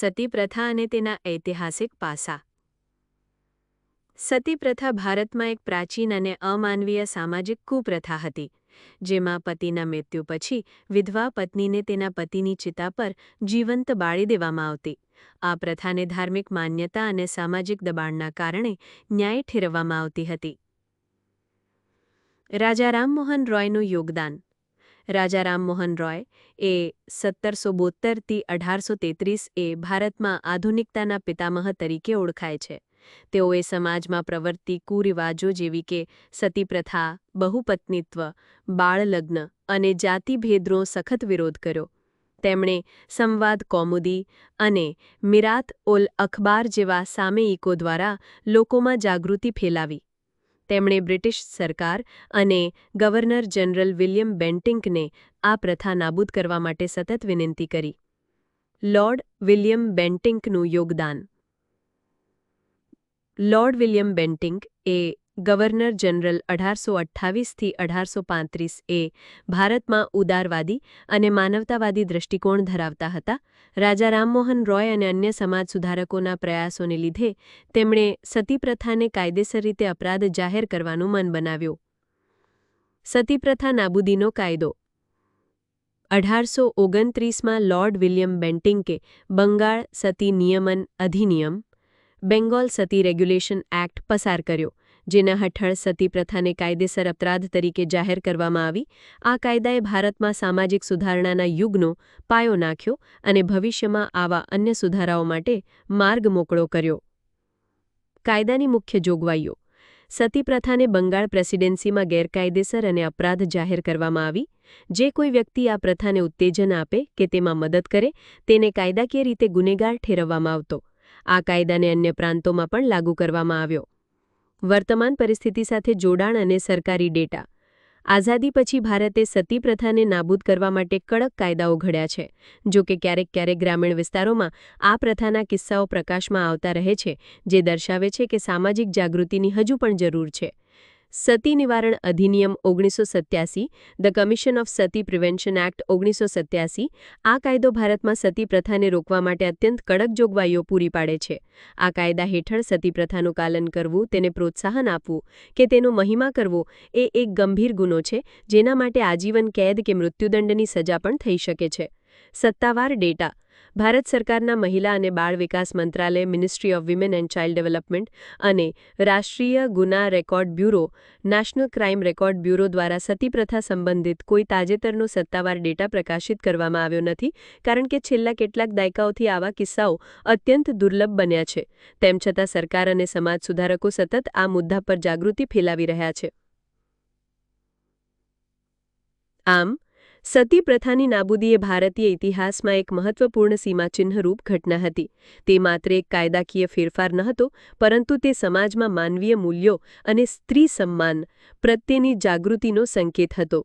સતી પ્રથા અને તેના ઐતિહાસિક પાસા. સતી પ્રથા ભારતમાં એક પ્રાચીન અને અમાનવીય સામાજિક કુપ્રથા હતી, જેમાં પતિના મૃત્યુ પછી વિધવા પત્નીને તેના પતિની ચિતા પર જીવંત બાળી દેવામાં આવતી. આ પ્રથાને ધાર્મિક માન્યતા અને સામાજિક દબાણના કારણે ન્યાય ઠેરવવામાં આવતી હતી. રાજા રામમોહન રોયનું યોગદાન. રાજા રામમોહન રોય એ સત્તરસો બોતેરથી અઢારસો તેત્રીસ એ ભારતમાં આધુનિકતાના પિતામહ તરીકે ઓળખાય છે. તેઓએ સમાજમાં પ્રવર્તી કુરિવાજો જેવી કે સતીપ્રથા, બહુપત્નીત્વ, બાળલગ્ન અને જાતિભેદનો સખત વિરોધ કર્યો. તેમણે સંવાદ કૌમુદી અને મિરાત ઓલ અખબાર જેવા સામયિકો દ્વારા લોકોમાં જાગૃતિ ફેલાવી. તેમણે બ્રિટિશ સરકાર અને ગવર્નર જનરલ વિલિયમ બેન્ટિંકને આ પ્રથા નાબૂદ કરવા માટે સતત વિનંતી કરી. લોર્ડ વિલિયમ બેન્ટિંકનું યોગદાન. લોર્ડ વિલિયમ બેન્ટિંક એ ગવર્નર જનરલ અઢારસો અઠ્ઠાવીસથી અઢારસો પાંત્રીસ એ ભારતમાં ઉદારવાદી અને માનવતાવાદી દૃષ્ટિકોણ ધરાવતા હતા. રાજા રામમોહન રોય અને અન્ય સમાજ સુધારકોના પ્રયાસોને લીધે તેમણે સતીપ્રથાને કાયદેસર રીતે અપરાધ જાહેર કરવાનું મન બનાવ્યું. સતીપ્રથા નાબૂદીનો કાયદો. અઢારસો ઓગણત્રીસમાં લોર્ડ વિલિયમ બેન્ટિંકે બંગાળ સતી નિયમન અધિનિયમ, બેંગોલ સતી રેગ્યુલેશન એક્ટ પસાર કર્યો. જેના હેઠળ સતી પ્રથાને કાયદેસર અપરાધ તરીકે જાહેર કરવામાં આવી, આ કાયદાએ ભારતમાં સામાજિક સુધારણાના યુગનો પાયો નાખ્યો અને ભવિષ્યમાં આવા અન્ય સુધારાઓ માટે માર્ગ મોકળો કર્યો. કાયદાની મુખ્ય જોગવાઈઓ. સતી પ્રથાને બંગાળ પ્રેસિડેન્સીમાં ગેરકાયદેસર અને અપરાધ જાહેર કરવામાં આવી. જે કોઈ વ્યક્તિ આ પ્રથાને ઉત્તેજન આપે કે તેમાં મદદ કરે, તેને કાયદાકીય રીતે ગુનેગાર ઠેરવવામાં આવતો. આ કાયદાને અન્ય પ્રાંતોમાં પણ લાગુ કરવામાં આવ્યો. વર્તમાન પરિસ્થિતિ સાથે જોડાણ અને સરકારી ડેટા. આઝાદી પછી ભારતે સતી પ્રથાને નાબૂદ કરવા માટે કડક કાયદાઓ ઘડ્યા છે. જો કે ક્યારેક ક્યારેક ગ્રામીણ વિસ્તારોમાં આ પ્રથાના કિસ્સાઓ પ્રકાશમાં આવતા રહે છે, જે દર્શાવે છે કે સામાજિક જાગૃતિની હજુ પણ જરૂર છે. સતી નિવારણ અધિનિયમ ઓગણીસો સત્યાસી, the commission of sati prevention act ઓગણીસો સત્યાસી, આ કાયદો ભારતમાં સતી પ્રથાને રોકવા માટે અત્યંત કડક જોગવાઈઓ પૂરી પાડે છે. આ કાયદા હેઠળ સતી પ્રથાનું પાલન કરવું, તેને પ્રોત્સાહન આપવું કે તેનો મહિમા કરવો એ એક ગંભીર ગુનો છે, જેના માટે આજીવન કેદ કે મૃત્યુદંડની સજા પણ થઈ શકે છે. સત્તાવાર ડેટા. ભારત સરકારના મહિલા અને બાળ વિકાસ મંત્રાલય ministry of women and child development અને રાષ્ટ્રીય ગુના record bureau, national crime record bureau દ્વારા સતી પ્રથા સંબંધિત કોઈ તાજેતરનો સત્તાવાર ડેટા પ્રકાશિત કરવામાં આવ્યો નથી, કારણ કે છેલ્લા કેટલાક દાયકાઓથી આવા કિસ્સાઓ અત્યંત દુર્લભ બન્યા છે. તેમ છતાં સરકાર અને સમાજ સુધારકો સતત આ મુદ્દા પર જાગૃતિ ફેલાવી રહ્યા છે. આમ સતી પ્રથાની નાબૂદી એ ભારતીય ઇતિહાસમાં એક મહત્વપૂર્ણ સીમાચિહ્નરૂપ ઘટના હતી. તે માત્ર એક કાયદાકીય ફેરફાર ન હતો પરંતુ તે સમાજમાં માનવીય મૂલ્યો અને સ્ત્રી સન્માન પ્રત્યેની જાગૃતિનો સંકેત હતો.